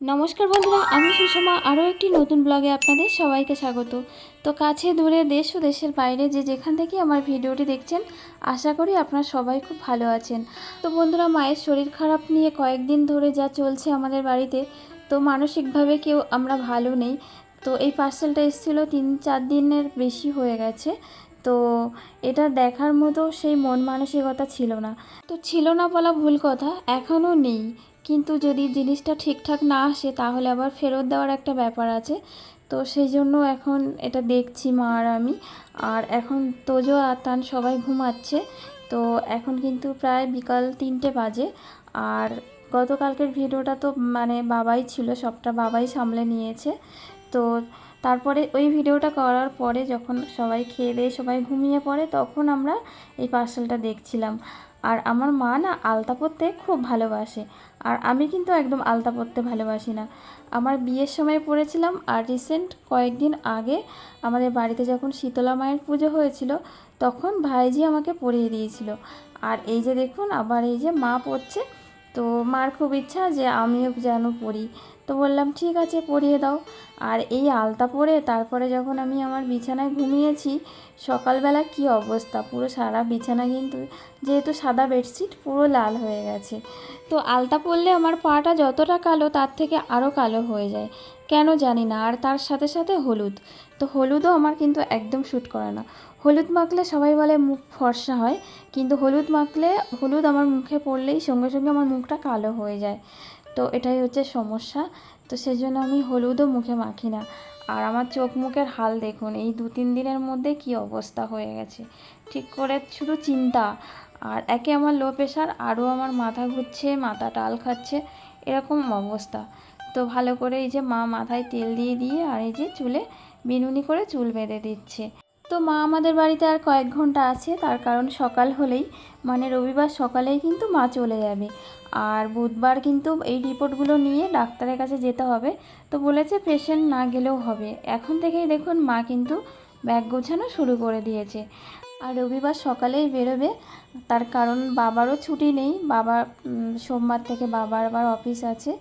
নমস্কার বন্ধুরা, আমি সুষমা। আরও একটি নতুন ব্লগে আপনাদের সবাইকে স্বাগত। তো কাছে দূরে দেশ ও দেশের বাইরে যে যেখান থেকে আমার ভিডিওটি দেখছেন, আশা করি আপনারা সবাই খুব ভালো আছেন। তো বন্ধুরা, মায়ের শরীর খারাপ নিয়ে কয়েকদিন ধরে যা চলছে আমাদের বাড়িতে, তো মানসিকভাবে কেউ আমরা ভালো নেই। তো এই পার্সেলটা এসেছিল তিন চার দিনের বেশি হয়ে গেছে। তো এটা দেখার মতো সেই মন মানসিকতা ছিল না। তো ছিল না বলা ভুল কথা, এখনও নেই। কিন্তু যদি জিনিসটা ঠিকঠাক না আসে, তাহলে আবার ফেরত দেওয়ার একটা ব্যাপার আছে। তো সেই জন্য এখন এটা দেখছি মা আর আমি। আর এখন তোজো আর তান সবাই ঘুমাচ্ছে। তো এখন কিন্তু প্রায় বিকাল তিনটে বাজে। আর গতকালকের ভিডিওটা তো মানে বাবাই ছিল, সবটা বাবাই সামলে নিয়েছে। তো তারপরে ওই ভিডিওটা করার পরে যখন সবাই খেয়ে দিয়ে সবাই ঘুমিয়ে পড়ে, তখন আমরা এই পার্সেলটা দেখছিলাম। আর আমার মা না আলতা পরতে খুব ভালোবাসে। আর আমি কিন্তু একদম আলতা পরতে ভালোবাসি না। আমার বিয়ের সময় পড়েছিলাম আর রিসেন্ট কয়েকদিন আগে আমাদের বাড়িতে যখন শীতলা মায়ের পুজো হয়েছিল, তখন ভাইজি আমাকে পরিয়ে দিয়েছিল। আর এই যে দেখুন, আবার এই যে মা পড়ছে তো মার খুব ইচ্ছা যে আমিও যেন পরি। তো বললাম, ঠিক আছে, পরিয়ে দাও। আর এই আলতা পরে তারপরে যখন আমি আমার বিছানায় ঘুমিয়েছি, সকালবেলা কি অবস্থা? পুরো সারা বিছানা কিন্তু, যেহেতু সাদা বেডশিট, পুরো লাল হয়ে গেছে। তো আলতা পরলে আমার পাটা যতটা কালো, তার থেকে আরও কালো হয়ে যায়। কেন জানি না, আর তার সাথে সাথে হলুদ। তো হলুদও আমার কিন্তু একদম শ্যুট করে না। হলুদ মাখলে সবাই বলে মুখ ফর্সা হয়, কিন্তু হলুদ মাখলে, হলুদ আমার মুখে পড়লেই সঙ্গে সঙ্গে আমার মুখটা কালো হয়ে যায়। তো এটাই হচ্ছে সমস্যা। তো সেই জন্য আমি হলুদও মুখে মাখি না। আর আমার চোখ মুখের হাল দেখুন, এই দু তিন দিনের মধ্যে কি অবস্থা হয়ে গেছে। ঠিক করে শুধু চিন্তা। আর একে আমার লো প্রেশার, আরও আমার মাথা ঘুরছে, মাথা টাল খাচ্ছে, এরকম অবস্থা। তো ভালো করে এই যে মা মাথায় তেল দিয়ে দিয়ে আর এই যে চুলে বিনুনি করে চুল বেঁধে দিচ্ছে। তো মা আমাদের বাড়িতে আর কয়েক ঘণ্টা আছে, তার কারণ সকাল হলেই মানে রবিবার সকালেই কিন্তু মা চলে যাবে। আর বুধবার কিন্তু এই রিপোর্টগুলো নিয়ে ডাক্তারের কাছে যেতে হবে, তো বলেছে পেশেন্ট না গেলেও হবে। এখন থেকেই দেখুন মা কিন্তু ব্যাগ গোছানো শুরু করে দিয়েছে। আর রবিবার সকালেই বেরোবে, তার কারণ বাবারও ছুটি নেই, বাবা সোমবার থেকে বাবার আবার অফিস আছে।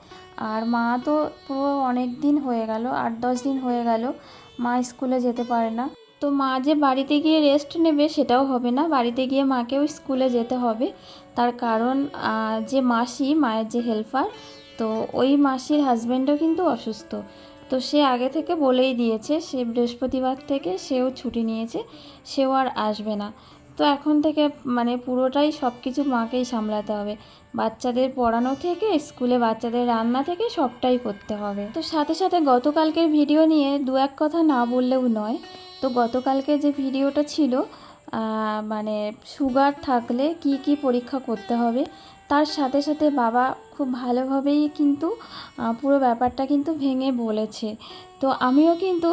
আর মা তো পুরো অনেক দিন হয়ে গেল, আট দশ দিন হয়ে গেল, মা স্কুলে যেতে পারে না। তো মা যে বাড়িতে গিয়ে রেস্ট নেবে সেটাও হবে না। বাড়িতে গিয়ে মাকেও স্কুলে যেতে হবে। তার কারণ যে মাসি, মায়ের যে হেল্পার তো ওই মাসির হাজব্যান্ডও কিন্তু অসুস্থ। তো সে আগে থেকে বলেই দিয়েছে, সে বৃহস্পতিবার থেকে সেও ছুটি নিয়েছে, সেও আর আসবে না। তো এখন থেকে মানে পুরোটাই সব কিছু মাকেই সামলাতে হবে। বাচ্চাদের পড়ানো থেকে, স্কুলে বাচ্চাদের রান্না থেকে সবটাই করতে হবে। তো সাথে সাথে গতকালকের ভিডিও নিয়ে দু এক কথা না বললেও নয় তো গতকালকে যে ভিডিওটা ছিল মানে সুগার থাকলে কি কি পরীক্ষা করতে হবে, তার সাথে সাথে বাবা খুব ভালোভাবেই কিন্তু পুরো ব্যাপারটা কিন্তু ভেঙে বলেছে। তো আমিও কিন্তু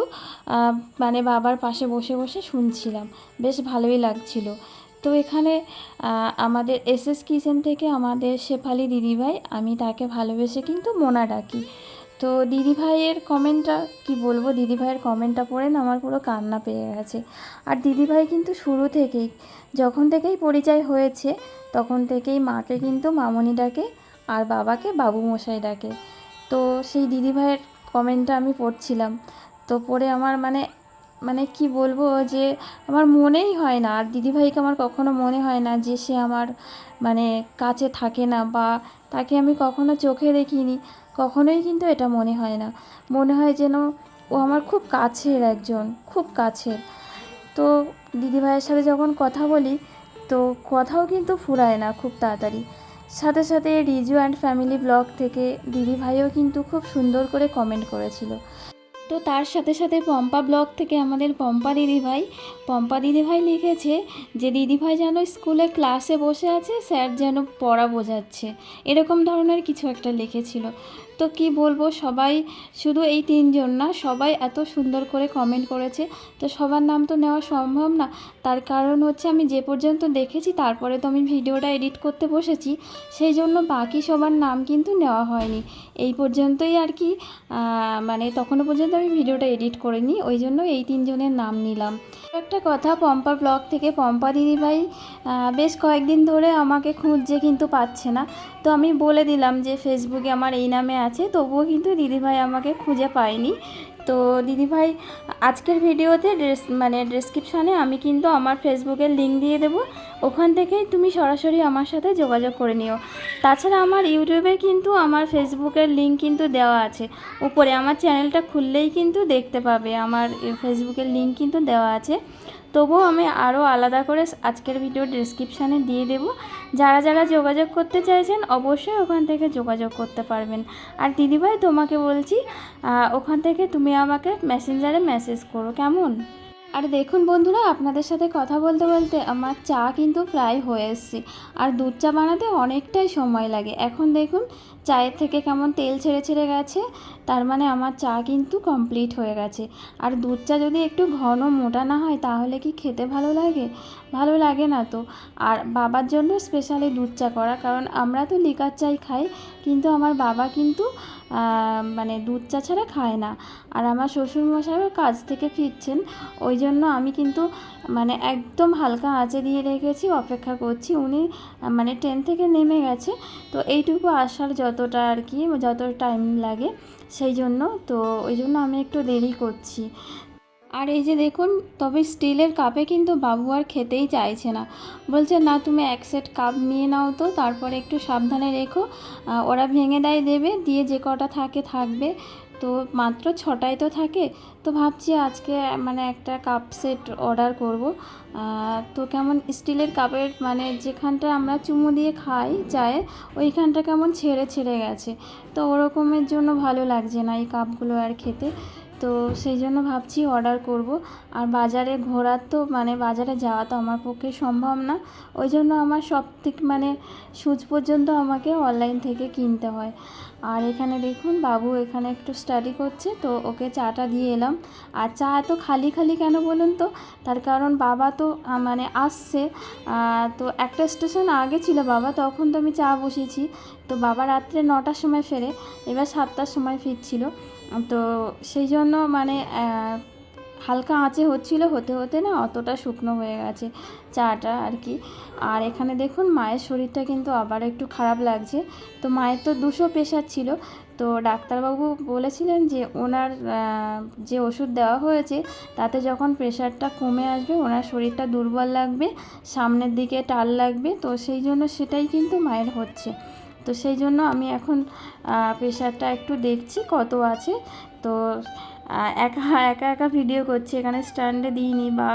মানে বাবার পাশে বসে বসে শুনছিলাম, বেশ ভালোই লাগছিল। তো এখানে আমাদের এস এস কিচেন থেকে আমাদের শেফালি দিদিভাই, আমি তাকে ভালোবেসে কিন্তু মোনা ডাকি। তো দিদিভাইয়ের কমেন্টটা, কি বলব, দিদিভাইয়ের কমেন্টটা পড়ে না আমার পুরো কান্না পেয়ে গেছে। আর দিদিভাই কিন্তু শুরু থেকেই, যখন থেকেই পরিচয় হয়েছে, তখন থেকেই মাকে কিন্তু মামনি ডাকে আর বাবাকে বাবু মশাই ডাকে। তো সেই দিদিভাইয়ের কমেন্টটা আমি পড়ছিলাম। তো পড়ে আমার মানে মানে কি বলব যে, আমার মনেই হয় না। আর দিদিভাইকে আমার কখনো মনে হয় না যে, সে আমার মানে কাছে থাকে না বা তাকে আমি কখনো চোখে দেখিনি। কখনোই কিন্তু এটা মনে হয় না। মনে হয় যেন ও আমার খুব কাছের একজন, খুব কাছের। তো দিদিভাইয়ের সাথে যখন কথা বলি, তো কথাও কিন্তু ফুরায় না খুব তাড়াতাড়ি। সাথে সাথে রিজু অ্যান্ড ফ্যামিলি ব্লগ থেকে দিদিভাইও কিন্তু খুব সুন্দর করে কমেন্ট করেছিল। তো তার সাথে সাথে পম্পা ব্লগ থেকে আমাদের পম্পা দিদিভাই পম্পা দিদিভাই লিখেছে যে, দিদিভাই যেন স্কুলে ক্লাসে বসে আছে, স্যার যেন পড়া বোঝাচ্ছে। এরকম ধরনের কিছু একটা লিখেছিল। তো কি বলব? সবাই শুধু এই তিনজন না, সবাই এত সুন্দর করে কমেন্ট করেছে। তো সবার নাম তো নেওয়া সম্ভব না। তার কারণ হচ্ছে আমি যে পর্যন্ত দেখেছি, তারপরে তো আমি ভিডিওটা এডিট করতে বসেছি, সেই জন্য বাকি সবার নাম কিন্তু নেওয়া হয়নি। এই পর্যন্তই আর কি মানে তখনও পর্যন্ত আমি ভিডিওটা এডিট করিনি, ওই জন্য এই তিনজনের নাম নিলাম। একটা কথা, পম্পা ব্লগ থেকে পম্পা দিদিভাই বেশ কয়েকদিন ধরে আমাকে খুঁজছে কিন্তু পাচ্ছে না। তো আমি বলে দিলাম যে, ফেসবুকে আমার এই নামে আছে, তবুও কিন্তু দিদিভাই আমাকে খুঁজে পায়নি। তো দিদিভাই, আজকের ভিডিওতে ড্রেস মানে ডেসক্রিপশানে আমি কিন্তু আমার ফেসবুকের লিঙ্ক দিয়ে দেবো। ওখান থেকেই তুমি সরাসরি আমার সাথে যোগাযোগ করে নিও। তাছাড়া আমার ইউটিউবে কিন্তু আমার ফেসবুকের লিঙ্ক কিন্তু দেওয়া আছে। উপরে আমার চ্যানেলটা খুললেই কিন্তু দেখতে পাবে, আমার ফেসবুকের লিঙ্ক কিন্তু দেওয়া আছে। তবুও আমি আরও আলাদা করে আজকের ভিডিও ডিসক্রিপশানে দিয়ে দেব। যারা যারা যোগাযোগ করতে চাইছেন, অবশ্যই ওখান থেকে যোগাযোগ করতে পারবেন। আর দিদিভাই, তোমাকে বলছি ওখান থেকে তুমি আমাকে মেসেঞ্জারে মেসেজ করো, কেমন? আর দেখুন বন্ধুরা, আপনাদের সাথে কথা বলতে বলতে আমার চা কিন্তু প্রায় হয়ে এসছে। আর দুধ চা বানাতে অনেকটাই সময় লাগে। এখন দেখুন, চায়ের থেকে কেমন তেল ছেড়ে ছেড়ে গেছে। তার মানে আমার চা কিন্তু কমপ্লিট হয়ে গেছে। আর দুধ চা যদি একটু ঘন মোটা না হয়, তাহলে কি খেতে ভালো লাগে? ভালো লাগে না তো। আর বাবার জন্য স্পেশালি দুধ চা করা, কারণ আমরা তো লিকার চাই খাই, কিন্তু আমার বাবা কিন্তু মানে দুধ চা ছাড়া খায় না। আর আমার শ্বশুরমশাইও কাজ থেকে ফিরছেন, ওই জন্য আমি কিন্তু মানে একদম হালকা আঁচে দিয়ে রেখেছি, অপেক্ষা করছি। উনি মানে ট্রেন থেকে নেমে গেছে। তো এইটুকু আসার যতটা আর কি, যত টাইম লাগে। সেই জন্য তো ওই জন্য আমি একটু দেরি করছি। আর এই যে দেখুন, তবে স্টিলের কাপে কিন্তু বাবু আর খেতেই চাইছে না। বলছে, না, তুমি এক সেট কাপ নিয়ে নাও তো, তারপরে একটু সাবধানে রেখো। ওরা ভেঙে দেয় দেবে, দিয়ে যে কটা থাকে থাকবে তো মাত্র ছটায় তো থাকে, তো ভাবছি আজকে মানে একটা কাপ সেট অর্ডার করব। তো কেমন স্টিলের কাপের মানে যেখানটা আমরা চুমু দিয়ে খাই চায়ে ওইখানটা কেমন ছেড়ে ছেড়ে গেছে। তো ওরকমের জন্য ভালো লাগছে না এই কাপগুলো আর খেতে। তো সেই জন্য ভাবছি অর্ডার করব। আর বাজারে ঘোরার তো মানে বাজারে যাওয়া তো আমার পক্ষে সম্ভব না। ওই জন্য আমার সব থেকে মানে সুচ পর্যন্ত আমাকে অনলাইন থেকে কিনতে হয়। আর এখানে দেখুন, বাবু এখানে একটু স্টাডি করছে, তো ওকে চাটা দিয়ে এলাম। আর চা এত খালি খালি কেন বলুন তো? তার কারণ বাবা তো মানে আসছে। তো একটা স্টেশন আগে ছিল বাবা, তখন তো আমি চা বসিয়েছি তো বাবা রাত্রে নটার সময় ফেরে, এবার সাতটার সময় ফিরছিল। তো সেই জন্য মানে হালকা আঁচে হচ্ছিল, হতে হতে না অতটা শুকনো হয়ে গেছে চাটা আর কি। আর এখানে দেখুন মায়ের শরীরটা কিন্তু আবার একটু খারাপ লাগছে। তো মায়ের তো দুশো প্রেশার ছিল। তো ডাক্তারবাবু বলেছিলেন যে ওনার যে ওষুধ দেওয়া হয়েছে তাতে যখন প্রেশারটা কমে আসবে ওনার শরীরটা দুর্বল লাগবে, সামনের দিকে টাল লাগবে। তো সেই জন্য সেটাই কিন্তু মায়ের হচ্ছে। তো সেই জন্য আমি এখন প্রেশারটা একটু দেখছি কত আছে। তো একা একা একা ভিডিও করছি, এখানে স্ট্যান্ডে দিইনি, বা,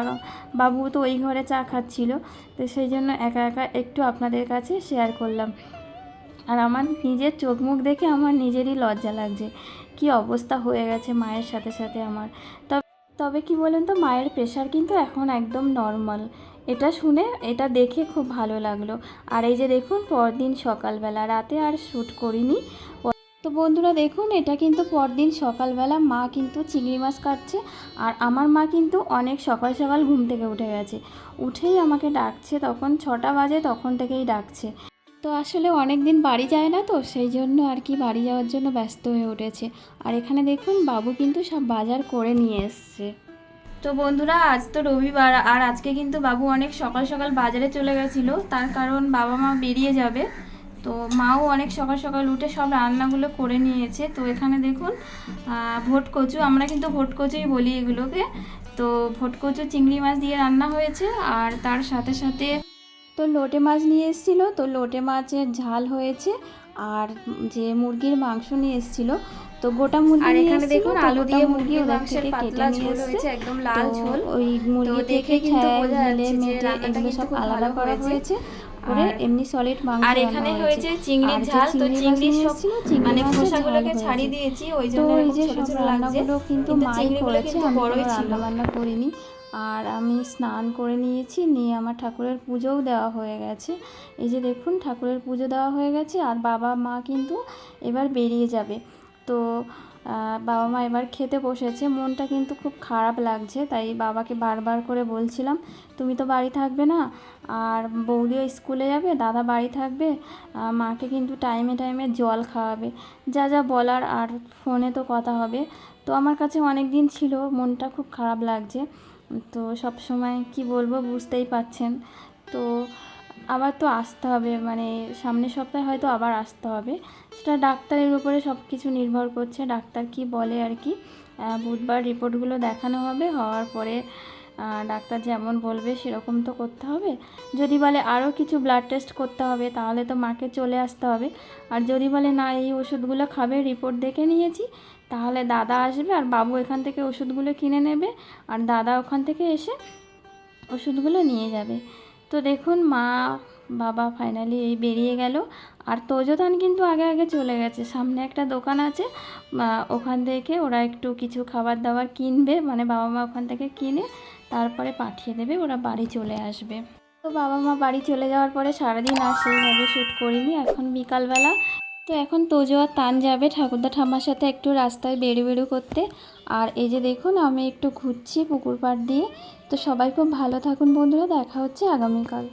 বাবু তো ওই ঘরে চা খাচ্ছিল। তো সেই জন্য একা একা একটু আপনাদের কাছে শেয়ার করলাম। আর আমার নিজের চোখ মুখ দেখে আমার নিজেরই লজ্জা লাগছে। কি অবস্থা হয়ে গেছে মায়ের সাথে সাথে আমার। তবে তবে কি বলেন তো, মায়ের প্রেশার কিন্তু এখন একদম নর্মাল এটা শুনে এটা দেখে খুব ভালো লাগল। আর এই যে দেখুন, পরদিন সকালবেলা, রাতে আর শ্যুট করিনি। তো বন্ধুরা দেখুন, এটা কিন্তু পরদিন সকালবেলা মা কিন্তু চিংড়ি মাছ কাটছে। আর আমার মা কিন্তু অনেক সকাল সকাল ঘুম থেকে উঠে গেছে। উঠেই আমাকে ডাকছে, তখন ছটা বাজে, তখন থেকেই ডাকছে। তো আসলে অনেক দিন বাড়ি যায় না তো, সেই জন্য আর কি বাড়ি যাওয়ার জন্য ব্যস্ত হয়ে উঠেছে। আর এখানে দেখুন, বাবু কিন্তু সব বাজার করে নিয়ে এসছে। তো বন্ধুরা, আজ তো রবিবার, আর আজকে কিন্তু বাবু অনেক সকাল সকাল বাজারে চলে গেছিল। তার কারণ বাবা মা বেরিয়ে যাবে। তো মাও অনেক সকাল সকাল উঠে সব রান্নাগুলো করে নিয়েছে। তো এখানে দেখুন ভোট কচু। আমরা কিন্তু ভোট কচুই বলি এগুলোকে। তো ভোট কচু চিংড়ি মাছ দিয়ে রান্না হয়েছে, আর তার সাথে সাথে তো লোটে মাছ নিয়ে এসেছিল। তো লোটে মাছের ঝাল হয়েছে, আর যে মুরগির মাংস নিয়ে এসেছিল তো গোটা মুরগি আর এখানে দেখুন আলু দিয়ে মুরগি মাংসের পাতলা ঝোল হয়েছে একদম লাল ঝোল। ওই মুরগি দেখে থেকে কিন্তু খ্যার, বোঝা যাচ্ছে যে মেটে রান্নাটা এগুলো সব আলাদা করা হয়েছে। করে আর- এমনি সলিড মাংস আর এখানে হয়েছে। চিংড়ির ঝাল তো চিংড়ি চিংড়ির সব মানে খোসাগুলোকে ছাড়িয়ে দিয়েছি ওই জন্য এরকম যে ছোট সব ছোট লাগছে। রান্নাগুলো কিন্তু মাই করেছে বড়ই ছিল। রান্না করিনি। আর আমি স্নান করে নিয়েছি নিয়ে আমার ঠাকুরের পুজোও দেওয়া হয়ে গেছে। এই যে দেখুন ঠাকুরের পুজো দেওয়া হয়ে গেছে আর বাবা মা কিন্তু এবার বেরিয়ে যাবে। তো বাবা মা এবার খেতে বসেছে। মনটা কিন্তু খুব খারাপ লাগছে, তাই বাবাকে বারবার করে বলছিলাম, তুমি তো বাড়ি থাকবে না, আর বৌদিও স্কুলে যাবে, দাদা বাড়ি থাকবে মাকে কিন্তু টাইমে টাইমে জল খাওয়াবে। যা যা বলার, আর ফোনে তো কথা হবে। তো আমার কাছে অনেক দিন ছিল, মনটা খুব খারাপ লাগছে। তো সব সময় কি বলব বুঝতেই পাচ্ছেন তো আবার তো আসতে হবে মানে সামনের সপ্তাহে হয়তো আবার আসতে হবে। সেটা ডাক্তারের উপরে সব কিছু নির্ভর করছে, ডাক্তার কি বলে আর কি। বুধবার রিপোর্টগুলো দেখানো হবে, হওয়ার পরে ডাক্তার যেমন বলবে সেরকম তো করতে হবে। যদি বলে আরও কিছু ব্লাড টেস্ট করতে হবে, তাহলে তো মাকে চলে আসতে হবে। আর যদি বলে না, এই ওষুধগুলো খাবে, রিপোর্ট দেখে নিয়েছি, তাহলে দাদা আসবে আর বাবু এখান থেকে ওষুধগুলো কিনে নেবে। আর দাদা ওখান থেকে এসে ওষুধগুলো নিয়ে যাবে। তো দেখুন, মা, বাবা ফাইনালি এই বেরিয়ে গেল। আর তোজোধান কিন্তু আগে আগে চলে গেছে। সামনে একটা দোকান আছে ওখান থেকে ওরা একটু কিছু খাবার দাবার কিনবে মানে বাবা মা ওখান থেকে কিনে তারপরে পাঠিয়ে দেবে, ওরা বাড়ি চলে আসবে। তো বাবা মা বাড়ি চলে যাওয়ার পরে সারাদিন আর সেইভাবে শ্যুট করিনি, এখন বিকালবেলা। তো এখন তোজো আর তান যাবে ঠাকুরদা ঠাম্মার সাথে একটু রাস্তায় বেরু বেরু করতে। আর এই যে দেখুন, আমি একটু ঘুরছি পুকুর পাড় দিয়ে। তো সবাই খুব ভালো থাকুন বন্ধুরা দেখা হচ্ছে আগামীকাল।